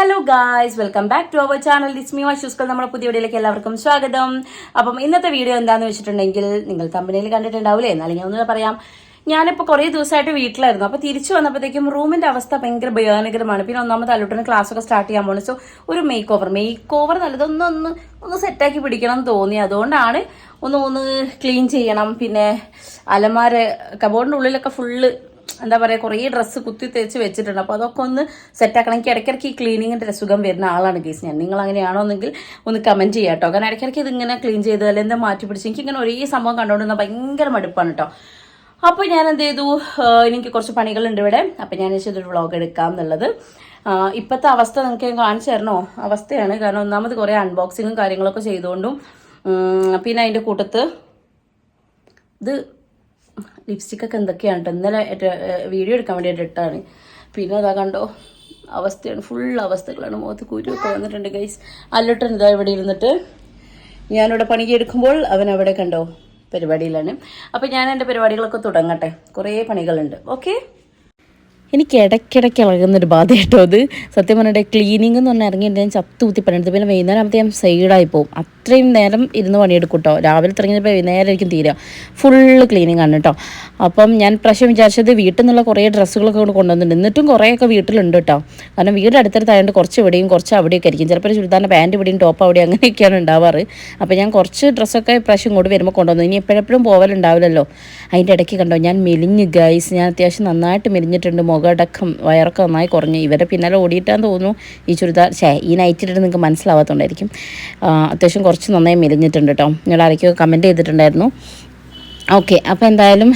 Hello guys welcome back to our channel ഡിസ്മി വാഷൂസ്കൾ നമ്മുടെ പുതിയ വീഡിയോയിലേക്ക് എല്ലാവർക്കും സ്വാഗതം. അപ്പം ഇന്നത്തെ വീഡിയോ എന്താണെന്ന് വെച്ചിട്ടുണ്ടെങ്കിൽ നിങ്ങൾ കമ്പനിയിൽ കണ്ടിട്ടുണ്ടാവില്ലേ? എന്നാലും ഞാൻ ഒന്നുകൂടെ പറയാം. ഞാനിപ്പോൾ കുറേ ദിവസമായിട്ട് വീട്ടിലായിരുന്നു. അപ്പോൾ തിരിച്ചു വന്നപ്പോഴത്തേക്കും റൂമിന്റെ അവസ്ഥ ഭയങ്കര ഭയാനകരമാണ്. പിന്നെ ഒന്നാമത് അലോട്ടിന് ക്ലാസ് ഒക്കെ സ്റ്റാർട്ട് ചെയ്യാൻ പോകുന്നത് സോ ഒരു മേക്ക് ഓവർ മേക്ക് ഓവർ നല്ലതൊന്ന് ഒന്ന് ഒന്ന് സെറ്റാക്കി പിടിക്കണം എന്ന് തോന്നി. അതുകൊണ്ടാണ് ഒന്ന് ഒന്ന് ക്ലീൻ ചെയ്യണം. പിന്നെ അലമാര കബോർഡിന്റെ ഉള്ളിലൊക്കെ ഫുള്ള് എന്താ പറയുക കുറേ ഡ്രസ്സ് കുത്തി തേച്ച് വെച്ചിട്ടുണ്ട്. അപ്പോൾ അതൊക്കെ ഒന്ന് സെറ്റാക്കണം എനിക്ക് ഇടയ്ക്കിടയ്ക്ക് ഈ ക്ലീനിങ്ങിന്റെ സുഖം വരുന്ന ആളാണ് കേസ് ഞാൻ. നിങ്ങൾ അങ്ങനെയാണോ എന്നെങ്കിൽ ഒന്ന് കമന്റ് ചെയ്യാം കേട്ടോ കാരണം ഇടയ്ക്കിടയ്ക്ക് ഇതിങ്ങനെ ക്ലീൻ ചെയ്ത് അല്ലെങ്കിൽ എന്താ മാറ്റി പിടിച്ച് എനിക്കിങ്ങനെ ഒരേ സംഭവം കണ്ടുകൊണ്ടിരുന്ന ഭയങ്കര മടുപ്പാണ് കേട്ടോ അപ്പോൾ ഞാൻ എന്ത് ചെയ്തു? എനിക്ക് കുറച്ച് പണികളുണ്ട് ഇവിടെ. അപ്പോൾ ഞാൻ ചെയ്തൊരു വ്ളോഗ് എടുക്കാം എന്നുള്ളത്. ഇപ്പോഴത്തെ അവസ്ഥ നിങ്ങൾക്ക് കാണിച്ചു തരണോ? അവസ്ഥയാണ്. കാരണം ഒന്നാമത് കുറേ അൺബോക്സിങ്ങും കാര്യങ്ങളൊക്കെ ചെയ്തുകൊണ്ടും പിന്നെ അതിന്റെ കൂട്ടത്ത് ഇത് ലിപ്സ്റ്റിക് ഒക്കെ എന്തൊക്കെയാണ് ഇന്നലെ വീഡിയോ എടുക്കാൻ വേണ്ടിയിട്ട് ഇട്ടാണ് പിന്നെ അതാ കണ്ടോ അവസ്ഥയാണ്. ഫുൾ അവസ്ഥകളാണ്. മുഖത്ത് കുരുവൊക്കെ വന്നിട്ടുണ്ട് ഗൈസ് അല്ലോട്ടൻ ഇതാ ഇവിടെ ഇരുന്നിട്ട്. ഞാനിവിടെ പണിക്ക് എടുക്കുമ്പോൾ അവൻ അവിടെ കണ്ടോ പരിപാടിയിലാണ്. അപ്പം ഞാൻ എന്റെ പരിപാടികളൊക്കെ തുടങ്ങട്ടെ. കുറേ പണികളുണ്ട്. ഓക്കെ എനിക്ക് ഇടയ്ക്കിടയ്ക്ക് ഇളകുന്നൊരു ബാധ കേട്ടോ അത്. സത്യം പറഞ്ഞിട്ട് ക്ലീനിങ് എന്ന് പറഞ്ഞാൽ ഇറങ്ങി ഞാൻ ചത്തു കുത്തി പണിയെടുത്ത്. പിന്നെ വൈകുന്നേരം ഞാൻ സൈഡായി പോകും. അത്രയും നേരം ഇരുന്ന് പണിയെടുക്കും കേട്ടോ രാവിലെ തുടങ്ങിയപ്പോൾ വൈകുന്നേരം ആയിരിക്കും തീരുക ഫുള്ള് ക്ലീനിങ് ആണ് കേട്ടോ അപ്പം ഞാൻ പ്രാവശ്യം വിചാരിച്ചത് വീട്ടിൽ നിന്നുള്ള കുറേ ഡ്രസ്സുകളൊക്കെ കൊണ്ട് കൊണ്ടുവന്നിട്ടുണ്ട്. എന്നിട്ടും കുറേയൊക്കെ വീട്ടിലുണ്ട് കേട്ടോ കാരണം വീട് അടുത്തടുത്തായതുകൊണ്ട് കുറച്ച് ഇവിടെയും കുറച്ച് അവിടെയൊക്കെ ആയിരിക്കും. ചിലപ്പോൾ ചുരിദാറിന്റെ പാന്റ് ഇവിടെയും ടോപ്പ് അവിടെ അങ്ങനെയൊക്കെയാണ് ഉണ്ടാവാറ്. അപ്പോൾ ഞാൻ കുറച്ച് ഡ്രസ്സൊക്കെ പ്രാവശ്യം ഇങ്ങോട്ട് വരുമ്പോൾ കൊണ്ടുവന്നു. ഇനി എപ്പോഴെപ്പോഴും പോവലുണ്ടാവില്ലല്ലോ അതിന്റെ ഇടയ്ക്ക് കണ്ടോ ഞാൻ മെലിഞ്ഞ് ഗൈസ് ഞാൻ അത്യാവശ്യം നന്നായിട്ട് മെലിഞ്ഞിട്ടുണ്ട്. മുഖടക്കം വയറൊക്കെ നന്നായി കുറഞ്ഞ്. ഇവരെ പിന്നാലെ ഓടിയിട്ടാന്ന് തോന്നുന്നു ഈ ചുരിദാർ ഈ നൈറ്റ് ഇട്ടിട്ട് നിങ്ങൾക്ക് മനസ്സിലാവാത്തതുകൊണ്ടായിരിക്കും അത്യാവശ്യം കുറച്ച് നന്നായി മെലിഞ്ഞിട്ടുണ്ട് കേട്ടോ നിങ്ങൾ ആരൊക്കെയോ കമന്റ് ചെയ്തിട്ടുണ്ടായിരുന്നു. ഓക്കെ അപ്പോൾ എന്തായാലും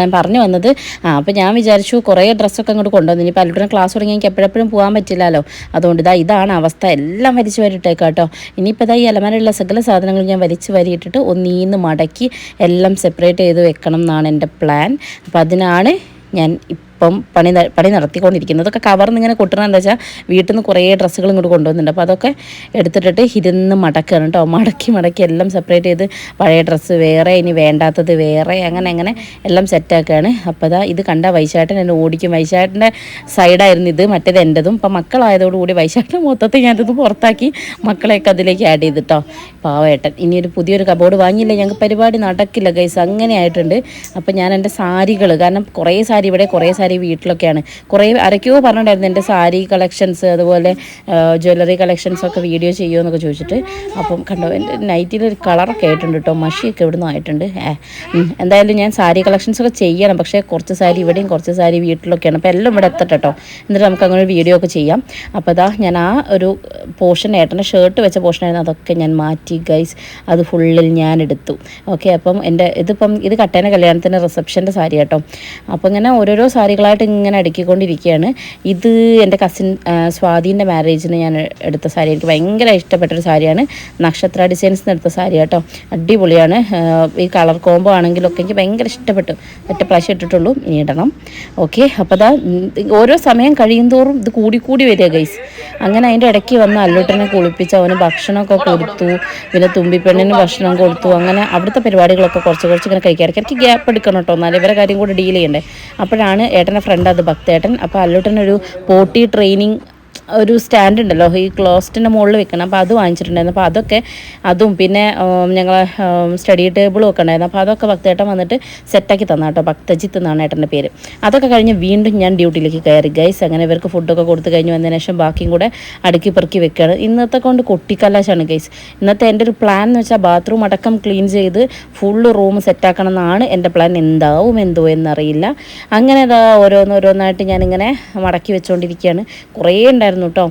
ഞാൻ പറഞ്ഞു വന്നത് ആ അപ്പോൾ ഞാൻ വിചാരിച്ചു കുറേ ഡ്രസ്സൊക്കെ അങ്ങോട്ട് കൊണ്ടുവന്നു. ഇനി പലപ്പോഴും ക്ലാസ് തുടങ്ങി എനിക്ക് എപ്പോഴെപ്പോഴും പോകാൻ പറ്റില്ലല്ലോ. അതുകൊണ്ട് ഇതാ ഇതാണ് അവസ്ഥ. എല്ലാം വലിച്ചു വരിട്ടേക്കാം കേട്ടോ. ഇനിയിപ്പോൾ ഇതാ ഈ അലമാരയുള്ള സകല സാധനങ്ങൾ ഞാൻ വലിച്ചു വരിയിട്ടിട്ട് ഒന്നീന്ന് മടക്കി എല്ലാം സെപ്പറേറ്റ് ചെയ്ത് വെക്കണം എന്നാണ് എന്റെ പ്ലാൻ അപ്പോൾ അതിനാണ് ഞാൻ ഇപ്പം പണി പണി നടത്തിക്കൊണ്ടിരിക്കുന്നത് അതൊക്കെ കവർന്ന് ഇങ്ങനെ കൊട്ടണം എന്താ വെച്ചാൽ വീട്ടിൽ നിന്ന് കുറേ ഡ്രസ്സുകൾ ഇങ്ങോട്ട് കൊണ്ടുവന്നിട്ടുണ്ട്. അപ്പോൾ അതൊക്കെ എടുത്തിട്ടിട്ട് ഇരുന്ന് മടക്കുകയാണ് കേട്ടോ. മടക്കി മടക്കി എല്ലാം സെപ്പറേറ്റ് ചെയ്ത് പഴയ ഡ്രസ്സ് വേറെ ഇനി വേണ്ടാത്തത് വേറെ അങ്ങനെ അങ്ങനെ എല്ലാം സെറ്റാക്കുകയാണ് അപ്പോൾ അതാ ഇത് കണ്ട വൈശാട്ടൻ എന്നെ ഓടിക്കും. വൈശാട്ടന്റെ സൈഡായിരുന്നു ഇത് മറ്റേത് എന്റെതും. അപ്പം മക്കളായതോടുകൂടി വൈശാട്ടൻ മൊത്തത്തിൽ ഞാനിത് പുറത്താക്കി മക്കളെയൊക്കെ അതിലേക്ക് ആഡ് ചെയ്തിട്ടോ പാവേട്ടൻ ഇനി ഒരു പുതിയൊരു കബോർഡ് വാങ്ങിയില്ല. ഞങ്ങൾക്ക് പരിപാടി നടക്കില്ല ഗൈസ് അങ്ങനെ ആയിട്ടുണ്ട്. അപ്പം ഞാൻ എന്റെ സാരികൾ കാരണം കുറേ സാരി ഇവിടെ കുറേ സാരി വീട്ടിലൊക്കെയാണ്. കുറേ ആരൊക്കെയോ പറഞ്ഞിട്ടുണ്ടായിരുന്നു എന്റെ സാരി കളക്ഷൻസ് അതുപോലെ ജ്വല്ലറി കളക്ഷൻസ് ഒക്കെ വീഡിയോ ചെയ്യുമോ എന്നൊക്കെ ചോദിച്ചിട്ട്. അപ്പം കണ്ടോ എന്റെ നൈറ്റിൽ ഒരു കളറൊക്കെ ആയിട്ടുണ്ട് കേട്ടോ മഷിയൊക്കെ ഇവിടുന്ന് ആയിട്ടുണ്ട്. എന്തായാലും ഞാൻ സാരി കളക്ഷൻസ് ഒക്കെ ചെയ്യണം പക്ഷേ കുറച്ച് സാരി ഇവിടെയും കുറച്ച് സാരി വീട്ടിലൊക്കെയാണ്. അപ്പോൾ എല്ലാം ഇവിടെ എത്തട്ടെ കേട്ടോ. എന്നിട്ട് നമുക്ക് അങ്ങനെ ഒരു വീഡിയോ ഒക്കെ ചെയ്യാം. അപ്പോൾ അതാ ഞാൻ ആ ഒരു പോർഷൻ ഏട്ടന്റെ ഷർട്ട് വെച്ച പോർഷനായിരുന്നു അതൊക്കെ ഞാൻ മാറ്റി ഗൈസ് അത് ഫുള്ളിൽ ഞാൻ എടുത്തു. ഓക്കെ അപ്പം എന്റെ ഇതിപ്പം ഇത് കട്ടേന കല്യാണത്തിന്റെ റിസപ്ഷന്റെ സാരി കേട്ടോ. അപ്പോൾ ഇങ്ങനെ ഓരോരോ സാരികളായിട്ട് ഇങ്ങനെ അടുക്കിക്കൊണ്ടിരിക്കുകയാണ്. ഇത് എന്റെ കസിൻ സ്വാധീന്റെ മാരേജിന് ഞാൻ എടുത്ത സാരി. എനിക്ക് ഭയങ്കര ഇഷ്ടപ്പെട്ടൊരു സാരിയാണ്. നക്ഷത്ര ഡിസൈൻസ് എടുത്ത സാരി കേട്ടോ അടിപൊളിയാണ്. ഈ കളർ കോംബോ ആണെങ്കിലൊക്കെ എനിക്ക് ഭയങ്കര ഇഷ്ടപ്പെട്ടു. ഒറ്റ പ്രാവശ്യം ഇട്ടിട്ടുള്ളൂ. ഇനി ഇടണം. ഓക്കെ അപ്പോൾ അതാ ഓരോ സമയം കഴിയുന്തോറും ഇത് കൂടി കൂടി വരിക ഗൈസ് അങ്ങനെ അതിന്റെ ഇടയ്ക്ക് വന്ന് അല്ലൂട്ടനെ കുളിപ്പിച്ച് അവന് ഭക്ഷണമൊക്കെ കൊടുത്തു. പിന്നെ തുമ്പിപ്പെണ്ണിന് ഭക്ഷണം കൊടുത്തു. അങ്ങനെ അവിടുത്തെ പരിപാടികളൊക്കെ കുറച്ച് കുറച്ച് ഇങ്ങനെ കഴിക്കാറ് ഇടയ്ക്ക് ഗ്യാപ്പ് എടുക്കണം കേട്ടോ എന്നാലും ഇവരെ കാര്യം കൂടെ ഡീൽ ചെയ്യണ്ടേ. അപ്പോഴാണ് ഏട്ടന്റെ ഫ്രണ്ട് അത് ഭക്തേട്ടൻ. അപ്പോൾ അല്ലൂട്ടനൊരു പോട്ടി ട്രെയിനിങ് ഒരു സ്റ്റാൻഡ് ഉണ്ടല്ലോ. ഈ ക്ലോസ്റ്റിന്റെ മുകളിൽ വെക്കണം. അപ്പോൾ അത് വാങ്ങിച്ചിട്ടുണ്ടായിരുന്നു. അപ്പോൾ അതൊക്കെ അതും പിന്നെ ഞങ്ങൾ സ്റ്റഡി ടേബിളും ഒക്കെ ഉണ്ടായിരുന്നു. അപ്പോൾ അതൊക്കെ ഭക്തേട്ടൻ വന്നിട്ട് സെറ്റാക്കി തന്ന കേട്ടോ. ഭക്തജിത്ത് എന്നാണ് ഏട്ടന്റെ പേര്. അതൊക്കെ കഴിഞ്ഞ് വീണ്ടും ഞാൻ ഡ്യൂട്ടിയിലേക്ക് കയറി. ഗൈസ് അങ്ങനെ ഇവർക്ക് ഫുഡൊക്കെ കൊടുത്ത് കഴിഞ്ഞ് വന്നതിന് ശേഷം ബാക്കിയും കൂടെ അടുക്കി പെറുക്കി വെക്കുകയാണ്. ഇന്നത്തെ കൊണ്ട് കൊട്ടിക്കലാശാണ് ഗൈസ്. ഇന്നത്തെ എന്റെ ഒരു പ്ലാൻ എന്ന് വെച്ചാൽ ബാത്റൂം അടക്കം ക്ലീൻ ചെയ്ത് ഫുള്ള് റൂം സെറ്റാക്കണം എന്നാണ് എന്റെ പ്ലാൻ എന്താവും എന്തോ എന്നറിയില്ല. അങ്ങനെ ഇതാ ഓരോന്നോരോന്നായിട്ട് ഞാനിങ്ങനെ മടക്കി വെച്ചുകൊണ്ടിരിക്കുകയാണ് കുറേ ഉണ്ടായിരുന്നു. കേട്ടോ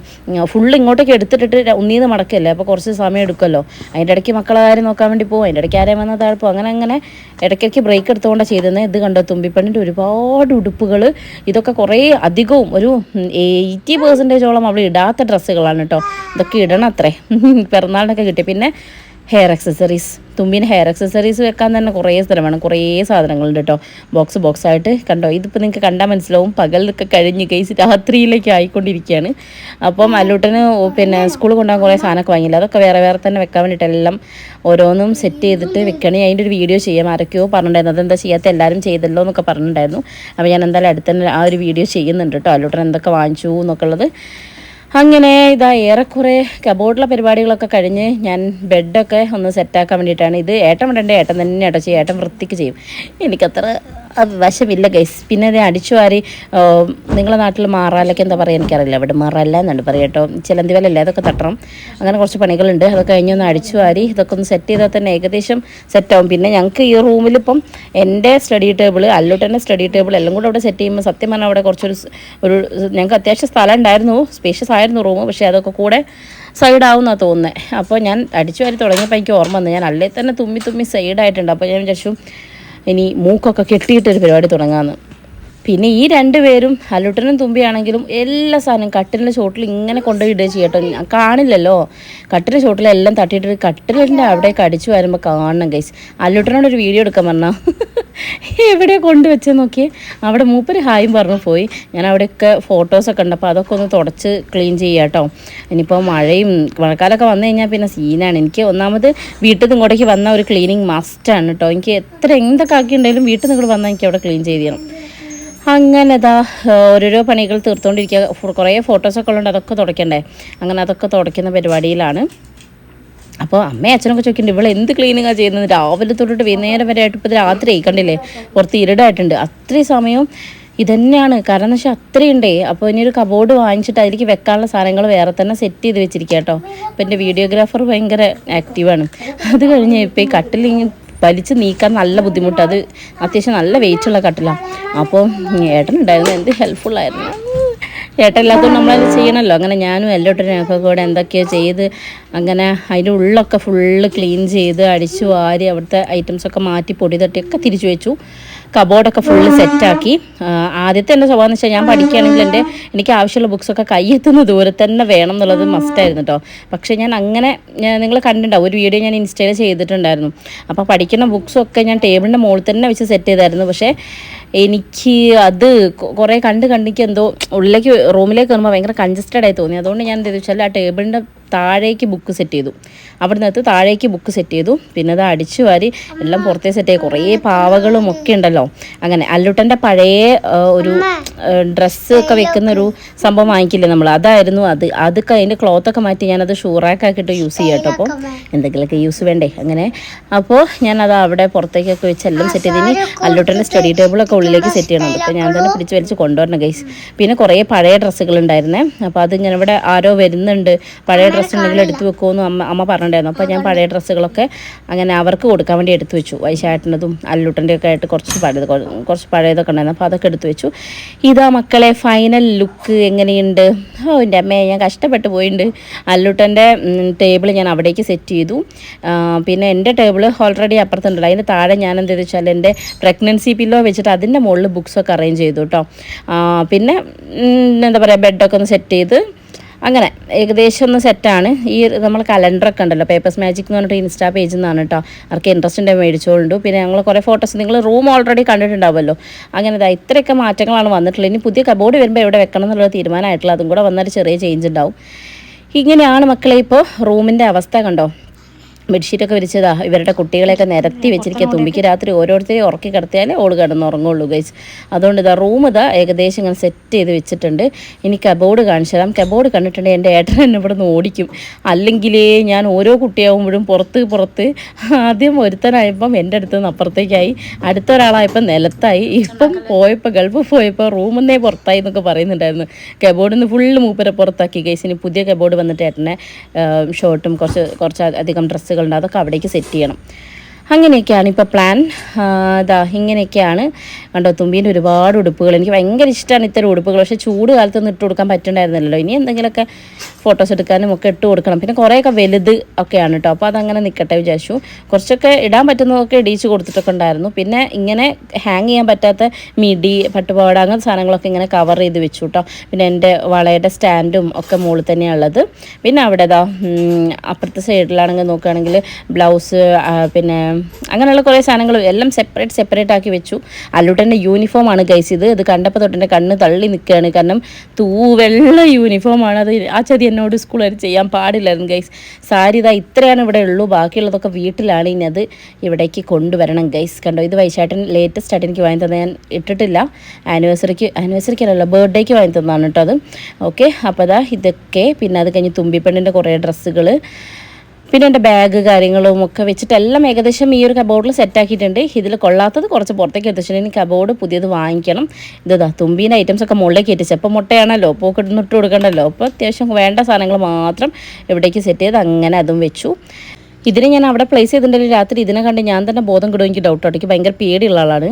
ഫുള്ള് ഇങ്ങോട്ടേക്ക് എടുത്തിട്ടിട്ട് ഒന്നീന്ന് മടക്കല്ലേ? അപ്പോൾ കുറച്ച് സമയം എടുക്കുമല്ലോ. അതിന്റെ ഇടയ്ക്ക് മക്കളെ കാര്യം നോക്കാൻ വേണ്ടി പോകും അതിന്റെ ഇടയ്ക്ക് ആരെയും വന്നാൽ താഴ്പ്പോ. അങ്ങനെ അങ്ങനെ ഇടയ്ക്കിടയ്ക്ക് ബ്രേക്ക് എടുത്തുകൊണ്ടാണ് ചെയ്തത് ഇത് കണ്ടോ? തുമ്പിപ്പണ്ണിന്റെ ഒരുപാട് ഉടുപ്പുകൾ ഇതൊക്കെ കുറേ അധികവും ഒരു എയ്റ്റി പെർസെന്റേജോളം അവൾ ഇടാത്ത ഡ്രസ്സുകളാണ് കേട്ടോ ഇതൊക്കെ ഇടണം അത്രേ പിറന്നാളിനൊക്കെ കിട്ടി. പിന്നെ ഹെയർ അക്സസറീസ് തുമ്പിന് ഹെയർ അക്സസറീസ് വെക്കാൻ തന്നെ കുറേ സ്ഥലം വേണം കുറേ സാധനങ്ങളുണ്ട് കേട്ടോ ബോക്സ് ബോക്സ് ആയിട്ട് കണ്ടോ? ഇതിപ്പോൾ നിങ്ങൾക്ക് കണ്ടാൽ മനസ്സിലാവും. പകലൊക്കെ കഴിഞ്ഞ് കേസ് രാത്രിയിലേക്ക് ആയിക്കൊണ്ടിരിക്കുകയാണ്. അപ്പം അല്ലൂട്ടന് പിന്നെ സ്കൂളിൽ കൊണ്ടുപോകാൻ കുറേ സാധനമൊക്കെ വാങ്ങിയില്ല? അതൊക്കെ വേറെ വേറെ തന്നെ വെക്കാൻ വേണ്ടിയിട്ട് എല്ലാം ഓരോന്നും സെറ്റ് ചെയ്തിട്ട് വെക്കണേ. അതിന്റെ ഒരു വീഡിയോ ചെയ്യാം. ആരൊക്കെയോ പറഞ്ഞിട്ടുണ്ടായിരുന്നു. അതെന്താ ചെയ്യാത്ത? എല്ലാവരും ചെയ്തല്ലോ എന്നൊക്കെ പറഞ്ഞിട്ടുണ്ടായിരുന്നു. അപ്പോൾ ഞാൻ എന്തായാലും അടുത്ത് തന്നെ ആ ഒരു വീഡിയോ ചെയ്യുന്നുണ്ട് കേട്ടോ അല്ലൂട്ടൻ എന്തൊക്കെ വാങ്ങിച്ചു എന്നൊക്കെ ഉള്ളത്. അങ്ങനെ ഇതാ ഏറെക്കുറെ കബോർഡിലെ പരിപാടികളൊക്കെ കഴിഞ്ഞ് ഞാൻ ബെഡൊക്കെ ഒന്ന് സെറ്റാക്കാൻ വേണ്ടിയിട്ടാണ്. ഇത് ഏട്ടൻ വിടേണ്ട ഏട്ടൻ തന്നെ ഏട്ടൻ ചെയ്യും ഏട്ടൻ വൃത്തിക്ക് ചെയ്യും. എനിക്കത്ര വശമില്ല ഗൈസ് പിന്നെ ഇത് അടിച്ചു വാരി നിങ്ങളുടെ നിങ്ങളെ നാട്ടിൽ മാറാലൊക്കെ എന്താ പറയുക എനിക്കറിയില്ല. ഇവിടെ മാറാല്ല എന്നുണ്ട് പറയുക കേട്ടോ. ചിലന്തി വലല്ലേ അതൊക്കെ തട്ടണം. അങ്ങനെ കുറച്ച് പണികളുണ്ട്. അതൊക്കെ കഴിഞ്ഞ് ഒന്ന് അടിച്ചു വാരി ഇതൊക്കെ ഒന്ന് സെറ്റ് ചെയ്താൽ തന്നെ ഏകദേശം സെറ്റാവും പിന്നെ ഞങ്ങൾക്ക് ഈ റൂമിൽ ഇപ്പം എന്റെ സ്റ്റഡി ടേബിൾ അല്ലോട്ടന്റെ സ്റ്റഡി ടേബിൾ എല്ലാം കൂടെ അവിടെ സെറ്റ് ചെയ്യുമ്പോൾ സത്യം പറഞ്ഞാൽ അവിടെ കുറച്ചൊരു ഒരു ഞങ്ങൾക്ക് അത്യാവശ്യം സ്ഥലം ഉണ്ടായിരുന്നു. സ്പേഷ്യസ് ആയിരുന്നു റൂം പക്ഷേ അതൊക്കെ കൂടെ സൈഡാവുന്നാണ് തോന്നുന്നത് അപ്പോൾ ഞാൻ അടിച്ചു വാരി തുടങ്ങിയപ്പോൾ എനിക്ക് ഓർമ്മ വന്നു. ഞാൻ അല്ലേ തന്നെ തുമ്മി തുമ്മി സൈഡായിട്ടുണ്ട് അപ്പോൾ ഞാൻ വിചാരിച്ചു ഇനി മൂക്കൊക്കെ കെട്ടിയിട്ടൊരു പരിപാടി തുടങ്ങാമെന്ന് പിന്നെ ഈ രണ്ടുപേരും അലുട്ടനും തുമ്പിയാണെങ്കിലും എല്ലാ സാധനവും കട്ടിലിന്റെ ചോട്ടിൽ ഇങ്ങനെ കൊണ്ടുപോയി ഇടുക ചെയ്യട്ടോ കാണില്ലല്ലോ. കട്ടിലിന്റെ ചോട്ടിലെല്ലാം തട്ടിയിട്ട് കട്ടിലിന്റെ അവിടെ അടിച്ചു വരുമ്പോൾ കാണണം ഗൈസ് അല്ലുട്ടനോട് ഒരു വീഡിയോ എടുക്കാൻ പറഞ്ഞാൽ എവിടെ കൊണ്ടുവച്ച് നോക്കിയേ? അവിടെ മൂപ്പര് ഹായും പറഞ്ഞു പോയി. ഞാൻ അവിടെയൊക്കെ ഫോട്ടോസൊക്കെ ഉണ്ട് അപ്പോൾ അതൊക്കെ ഒന്ന് തുടച്ച് ക്ലീൻ ചെയ്യുക കേട്ടോ. ഇനിയിപ്പോൾ മഴയും മഴക്കാലമൊക്കെ വന്നു കഴിഞ്ഞാൽ പിന്നെ സീനാണ് എനിക്ക് ഒന്നാമത് വീട്ടിൽ നിന്ന് ഇങ്ങോട്ടേക്ക് വന്ന ഒരു ക്ലീനിങ് മസ്റ്റാണ് കേട്ടോ. എനിക്ക് എത്ര എന്തൊക്കെ ആക്കിയിട്ടുണ്ടെങ്കിലും വീട്ടിൽ നിന്ന് ഇങ്ങോട്ട് വന്നാൽ എനിക്ക് അവിടെ ക്ലീൻ ചെയ്ത് ചെയ്യണം അങ്ങനെ ഇതാ ഓരോരോ പണികൾ തീർത്തുകൊണ്ടിരിക്കുക കുറേ ഫോട്ടോസൊക്കെ ഉള്ളത് അതൊക്കെ തുടയ്ക്കണ്ടേ അങ്ങനെ അതൊക്കെ തുടയ്ക്കുന്ന പരിപാടിയിലാണ്. അപ്പോൾ അമ്മയും അച്ഛനൊക്കെ ചോദിക്കുന്നുണ്ട് ഇവിടെ എന്ത് ക്ലീനിങ്ങാണ് ചെയ്യുന്നത്? രാവിലെ തൊട്ടിട്ട് വൈകുന്നേരം വരെ ആയിട്ട് ഇപ്പോൾ രാത്രി കണ്ടില്ലേ കുറച്ച് ഇരുടായിട്ടുണ്ട്. അത്രയും സമയം ഇതന്നെയാണ്. കാരണം എന്ന് വെച്ചാൽ അത്രയുണ്ടേ അപ്പോൾ ഇനി ഒരു കബോർഡ് വാങ്ങിച്ചിട്ട് അതിലേക്ക് വെക്കാനുള്ള സാധനങ്ങൾ വേറെ തന്നെ സെറ്റ് ചെയ്ത് വെച്ചിരിക്കുക കേട്ടോ അപ്പോൾ എന്റെ വീഡിയോഗ്രാഫർ ഭയങ്കര ആക്റ്റീവാണ് അത് കഴിഞ്ഞ് ഇപ്പോൾ ഈ കട്ടിലിങ്ങനെ വലിച്ച് നീക്കാൻ നല്ല ബുദ്ധിമുട്ട്. അത് അത്യാവശ്യം നല്ല വെയിറ്റുള്ള കട്ടിലാണ് അപ്പോൾ ഏട്ടനുണ്ടായിരുന്നു എന്ത് ഹെൽപ്ഫുള്ളായിരുന്നു ഏട്ടൻ ഇല്ലാത്തതുകൊണ്ട് നമ്മളത് ചെയ്യണമല്ലോ. അങ്ങനെ ഞാനും എല്ലോട്ടനൊക്കെ കൂടെ എന്തൊക്കെയോ ചെയ്ത് അങ്ങനെ അതിന്റെ ഉള്ളൊക്കെ ഫുള്ള് ക്ലീൻ ചെയ്ത് അടിച്ചു വാരി അവിടുത്തെ ഐറ്റംസൊക്കെ മാറ്റി പൊടി തട്ടിയൊക്കെ തിരിച്ചു വെച്ചു. കബോർഡൊക്കെ ഫുള്ള് സെറ്റാക്കി ആദ്യത്തെ എന്റെ സ്വഭാവം എന്ന് വെച്ചാൽ ഞാൻ പഠിക്കുകയാണെങ്കിൽ എന്റെ എനിക്ക് ആവശ്യമുള്ള ബുക്സൊക്കെ കയ്യെത്തുന്ന ദൂരത്ത് തന്നെ വേണം എന്നുള്ളത് മസ്റ്റായിരുന്നു കേട്ടോ പക്ഷേ ഞാൻ അങ്ങനെ നിങ്ങൾ കണ്ടിട്ടുണ്ടാവും. ഒരു വീഡിയോ ഞാൻ ഇൻസ്റ്റയിൽ ചെയ്തിട്ടുണ്ടായിരുന്നു. അപ്പോൾ പഠിക്കുന്ന ബുക്സൊക്കെ ഞാൻ ടേബിളിന്റെ മുകളിൽ തന്നെ വെച്ച് സെറ്റ് ചെയ്തായിരുന്നു. പക്ഷേ എനിക്ക് അത് കുറേ കണ്ട് കണ്ടിക്ക് എന്തോ ഉള്ളിലേക്ക് റൂമിലേക്ക് വരുമ്പോൾ ഭയങ്കര കൺജസ്റ്റഡായി തോന്നി. അതുകൊണ്ട് ഞാൻ എന്താ വെച്ചാൽ ആ ടേബിളിന്റെ താഴേക്ക് ബുക്ക് സെറ്റ് ചെയ്തു. അവിടെ നിന്നകത്ത് താഴേക്ക് ബുക്ക് സെറ്റ് ചെയ്തു. പിന്നെ അത് അടിച്ചു വാരി എല്ലാം പുറത്തേ സെറ്റ് ചെയ്തു. കുറേ പാവകളും ഒക്കെ ഉണ്ടല്ലോ. അങ്ങനെ അല്ലുട്ടന്റെ പഴയ ഒരു ഡ്രസ്സ് ഒക്കെ വെക്കുന്ന ഒരു സംഭവം വാങ്ങിക്കില്ലേ നമ്മൾ? അതായിരുന്നു അത്. അതൊക്കെ അതിന്റെ ക്ലോത്തൊക്കെ മാറ്റി ഞാനത് ഷൂറാക്കാക്കിയിട്ട് യൂസ് ചെയ്യാം കേട്ടോ അപ്പോൾ. എന്തെങ്കിലുമൊക്കെ യൂസ് വേണ്ടേ? അങ്ങനെ. അപ്പോൾ ഞാനത് അവിടെ പുറത്തേക്കൊക്കെ വെച്ച് എല്ലാം സെറ്റ് ചെയ്ത്. ഇനി അല്ലുട്ടന്റെ സ്റ്റഡി ടേബിളൊക്കെ ഉള്ളിലേക്ക് സെറ്റ് ചെയ്യണം. അപ്പോൾ ഞാൻ തന്നെ പിടിച്ച് വലിച്ച് കൊണ്ടുവരണം ഗൈസ് പിന്നെ കുറേ പഴയ ഡ്രസ്സുകൾ ഉണ്ടായിരുന്നേ. അപ്പോൾ അതിങ്ങനെ ഇവിടെ ആരോ വരുന്നുണ്ട്. പഴയ ഡ്രസ്സ് ഉണ്ടെങ്കിൽ എടുത്തു വെക്കുമെന്ന് അമ്മ അമ്മ പറഞ്ഞിട്ടുണ്ടായിരുന്നു. അപ്പോൾ ഞാൻ പഴയ ഡ്രസ്സുകളൊക്കെ അങ്ങനെ അവർക്ക് കൊടുക്കാൻ വേണ്ടി എടുത്തു വെച്ചു. വൈശാട്ടിനതും അല്ലൂട്ടന്റെ ഒക്കെ ആയിട്ട് കുറച്ച് പഴയത് കുറച്ച് പഴയതൊക്കെ ഉണ്ടായിരുന്നു. അപ്പോൾ അതൊക്കെ എടുത്തു വെച്ചു. ഇതാ മക്കളെ ഫൈനൽ ലുക്ക് എങ്ങനെയുണ്ട്? ഓ എന്റെ അമ്മയെ ഞാൻ കഷ്ടപ്പെട്ട് പോയിട്ടുണ്ട് അല്ലുട്ടന്റെ ടേബിൾ ഞാൻ അവിടേക്ക് സെറ്റ് ചെയ്തു. പിന്നെ എന്റെ ടേബിൾ ഓൾറെഡി അപ്പുറത്തുണ്ടല്ലോ അതിന്റെ താഴെ ഞാൻ എന്ത് വെച്ചാൽ എന്റെ പ്രഗ്നൻസി പില്ലോ വെച്ചിട്ട് അതിന്റെ മുകളിൽ ബുക്സൊക്കെ അറേഞ്ച് ചെയ്തു കേട്ടോ പിന്നെ എന്താ പറയുക ബെഡൊക്കെ ഒന്ന് സെറ്റ് ചെയ്ത് അങ്ങനെ ഏകദേശം ഒന്ന് സെറ്റാണ് ഈ നമ്മൾ കലണ്ടറൊക്കെ ഉണ്ടല്ലോ. പേപ്പേഴ്സ് മാജിക് എന്ന് പറഞ്ഞിട്ട് ഇൻസ്റ്റാ പേജിൽ നിന്നാണ് കേട്ടോ അവർക്ക് ഇൻട്രസ്റ്റ് ഉണ്ടെങ്കിൽ മേടിച്ചോളുണ്ട്. പിന്നെ ഞങ്ങൾ കുറേ ഫോട്ടോസ് നിങ്ങൾ റൂം ഓൾറെഡി കണ്ടിട്ടുണ്ടാവുമല്ലോ. അങ്ങനെ ഇതാ ഇത്രയൊക്കെ മാറ്റങ്ങളാണ് വന്നിട്ടുള്ളത്. ഇനി പുതിയ കബോർഡ് വരുമ്പോൾ എവിടെ വെക്കണം എന്നുള്ള തീരുമാനമായിട്ടുള്ള അതും കൂടെ വന്നൊരു ചെറിയ ചേഞ്ച് ഉണ്ടാവും. ഇങ്ങനെയാണ് മക്കളെ ഇപ്പോൾ റൂമിന്റെ അവസ്ഥ കണ്ടോ? ബെഡ്ഷീറ്റൊക്കെ വിരിച്ചതാ. ഇവരുടെ കുട്ടികളെയൊക്കെ നിരത്തി വെച്ചിരിക്കുക തുമ്പിക്ക് രാത്രി ഓരോരുത്തരെയും ഉറക്കി കിടത്തിയാലേ കിടന്ന് കിടന്നുറങ്ങുള്ളൂ ഗൈസ് അതുകൊണ്ട് ഇതാ റൂം ഇതാ ഏകദേശം ഇങ്ങനെ സെറ്റ് ചെയ്ത് വെച്ചിട്ടുണ്ട്. ഇനി കബോർഡ് കാണിച്ചു തരാം. കബോർഡ് കണ്ടിട്ടുണ്ടെങ്കിൽ എന്റെ ഏട്ടൻ എന്നെ ഇവിടെ നിന്ന് ഓടിക്കും. അല്ലെങ്കിലേ ഞാൻ ഓരോ കുട്ടിയാവുമ്പോഴും പുറത്ത് പുറത്ത് ആദ്യം ഒരുത്തനായപ്പം എന്റെ അടുത്ത് നിന്ന് അപ്പുറത്തേക്കായി. അടുത്ത ഒരാളായപ്പം നിലത്തായി. ഇപ്പം പോയപ്പോൾ ഗൾഫ് പോയപ്പോൾ റൂമിൽ നിന്നേ പുറത്തായി എന്നൊക്കെ പറയുന്നുണ്ടായിരുന്നു. കബോർഡിൽ നിന്ന് ഫുള്ള് മൂപ്പരെ പുറത്താക്കി ഗൈസ് ഇനി പുതിയ കബോർഡ് വന്നിട്ട് ഏട്ടനെ ഷർട്ടും കുറച്ച് കുറച്ച് അധികം ഡ്രസ്സുകളുണ്ട് അതൊക്കെ അവിടേക്ക് സെറ്റ് ചെയ്യണം. അങ്ങനെയൊക്കെയാണ് ഇപ്പോൾ പ്ലാൻ ഇതാ ഇങ്ങനെയൊക്കെയാണ്. കണ്ടോ തുമ്പീന്റെ ഒരുപാട് ഉടുപ്പുകൾ. എനിക്ക് ഭയങ്കര ഇഷ്ടമാണ് ഇത്തരം ഉടുപ്പുകൾ. പക്ഷേ ചൂട് കാലത്തൊന്നും ഇട്ട് കൊടുക്കാൻ പറ്റണ്ടായിരുന്നല്ലോ. ഇനി എന്തെങ്കിലുമൊക്കെ ഫോട്ടോസ് എടുക്കാനും ഒക്കെ ഇട്ട് കൊടുക്കണം. പിന്നെ കുറേയൊക്കെ വലുത് ഒക്കെയാണ് കേട്ടോ അപ്പോൾ അതങ്ങനെ നിൽക്കട്ടെ വിചാരിച്ചു. കുറച്ചൊക്കെ ഇടാൻ പറ്റുന്നതൊക്കെ ഇടിച്ച് കൊടുത്തിട്ടൊക്കെ ഉണ്ടായിരുന്നു. പിന്നെ ഇങ്ങനെ ഹാങ് ചെയ്യാൻ പറ്റാത്ത മിഡി പട്ടുപാവാട അങ്ങനത്തെ സാധനങ്ങളൊക്കെ ഇങ്ങനെ കവർ ചെയ്ത് വെച്ചു കേട്ടോ പിന്നെ എന്റെ വളയുടെ സ്റ്റാൻഡും ഒക്കെ മുകളിൽ തന്നെയാണ് ഉള്ളത്. പിന്നെ അവിടെ ഇതാ അപ്പുറത്തെ സൈഡിലാണെങ്കിൽ നോക്കുകയാണെങ്കിൽ ബ്ലൗസ് പിന്നെ അങ്ങനെയുള്ള കുറേ സാധനങ്ങൾ എല്ലാം സെപ്പറേറ്റ് സെപ്പറേറ്റ് ആക്കി വെച്ചു. അല്ലൂട്ടന്റെ യൂണിഫോമാണ് ഗൈസ് ഇത്. ഇത് കണ്ടപ്പോൾ തൊട്ട് എന്റെ കണ്ണ് തള്ളി നിൽക്കുകയാണ്. കാരണം തൂവെള്ള യൂണിഫോമാണ് അത് ആ ചതി എന്നോട് സ്കൂളിൽ ചെയ്യാൻ പാടില്ലായിരുന്നു ഗൈസ് സാരി ഇതാ ഇത്രയാണ് ഇവിടെ ഉള്ളൂ. ബാക്കിയുള്ളതൊക്കെ വീട്ടിലാണ്. ഇനി അത് ഇവിടേക്ക് കൊണ്ടുവരണം ഗൈസ് കണ്ടോ ഇത് വൈശാട്ടൻ ലേറ്റസ്റ്റ് ആയിട്ട് എനിക്ക് വാങ്ങി തന്നെ ഞാൻ ഇട്ടിട്ടില്ല. ആനിവേഴ്സറിക്ക് ആനിവേഴ്സറിക്ക് അല്ലല്ലോ ബർത്ത്ഡേക്ക് വാങ്ങി തന്നതാണ് കേട്ടോ അത്. ഓക്കെ അപ്പോൾ അതാ ഇതൊക്കെ പിന്നെ അത് കഴിഞ്ഞ് തുമ്പിപ്പെണ്ണിന്റെ കുറേ ഡ്രസ്സുകൾ പിന്നെ എന്റെ ബാഗ് കാര്യങ്ങളും ഒക്കെ വെച്ചിട്ട് എല്ലാം ഏകദേശം ഈ ഒരു കബോർഡിൽ സെറ്റാക്കിയിട്ടുണ്ട് ഇതിൽ കൊള്ളാത്തത് കുറച്ച് പുറത്തേക്ക് എത്തിച്ചിട്ടുണ്ട് ഇനി കബോർഡ് പുതിയത് വാങ്ങിക്കണം. ഇതാ തുമ്പീന്റെ ഐറ്റംസ് ഒക്കെ മുകളിലേക്ക് എത്തിച്ച്. അപ്പോൾ മുട്ടയാണല്ലോ പോക്ക് ഇട്ട് കൊടുക്കണ്ടല്ലോ. അപ്പോൾ അത്യാവശ്യം വേണ്ട സാധനങ്ങൾ മാത്രം ഇവിടേക്ക് സെറ്റ് ചെയ്ത് അങ്ങനെ അതും വെച്ചു. ഇതിനെ ഞാൻ അവിടെ പ്ലേസ് ചെയ്തിട്ടുണ്ടെങ്കിൽ രാത്രി ഇതിനെ കണ്ട് ഞാൻ തന്നെ ബോധം കിടും. എനിക്ക് എനിക്ക് ഭയങ്കര പേടിയുള്ള ആളാണ്.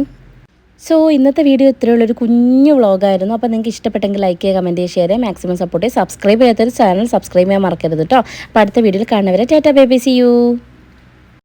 സോ ഇന്നത്തെ വീഡിയോ ഇത്രയുള്ളൊരു കുഞ്ഞു വ്ളോഗായിരുന്നു. അപ്പോൾ നിങ്ങൾക്ക് ഇഷ്ടപ്പെട്ടെങ്കിൽ ലൈക്ക് ചെയ്യുക കമന്റ് ചെയ്യുക ഷെയർ ചെയ്യുക മാക്സിമം സപ്പോർട്ട് ചെയ്യുക സബ്സ്ക്രൈബ് ചെയ്യാത്തൊരു ചാനൽ സബ്സ്ക്രൈബ് ചെയ്യാൻ മറക്കരുത് കേട്ടോ അപ്പോൾ അടുത്ത വീഡിയോയിൽ കാണുന്നവരെ ടാറ്റ ബേബി സി യു